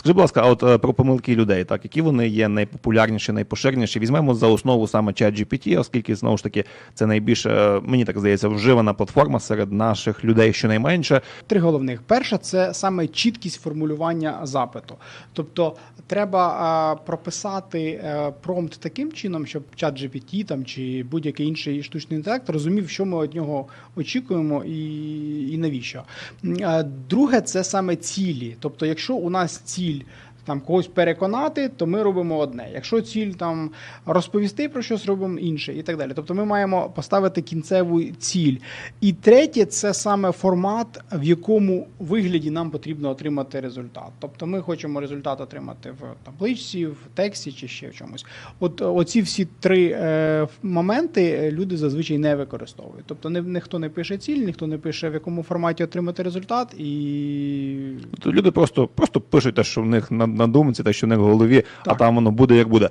Скажи, будь ласка, а от е, про помилки людей, так які вони є найпопулярніші, найпоширеніші? Візьмемо за основу саме ChatGPT, оскільки знову ж таки це найбільш е, мені так здається вживана платформа серед наших людей, щонайменше. Три головних. Перша це саме чіткість формулювання запиту. Тобто треба а, прописати е, промпт таким чином, щоб чат GPT там чи будь-який інший штучний інтелект розумів, що ми від нього очікуємо і, і навіщо. Е, Друге, це саме цілі. Тобто, якщо у нас ціль. Там когось переконати, то ми робимо одне. Якщо ціль там розповісти про щось, робимо інше і так далі. Тобто ми маємо поставити кінцеву ціль. І третє це саме формат, в якому вигляді нам потрібно отримати результат. Тобто ми хочемо результат отримати в табличці, в тексті чи ще в чомусь. От оці всі три е, моменти е, люди зазвичай не використовують. Тобто ні, ніхто не пише ціль, ніхто не пише в якому форматі отримати результат, і Тобто люди просто, просто пишуть те, що в них на, на думці, те, що в них в голові, а там воно буде як буде.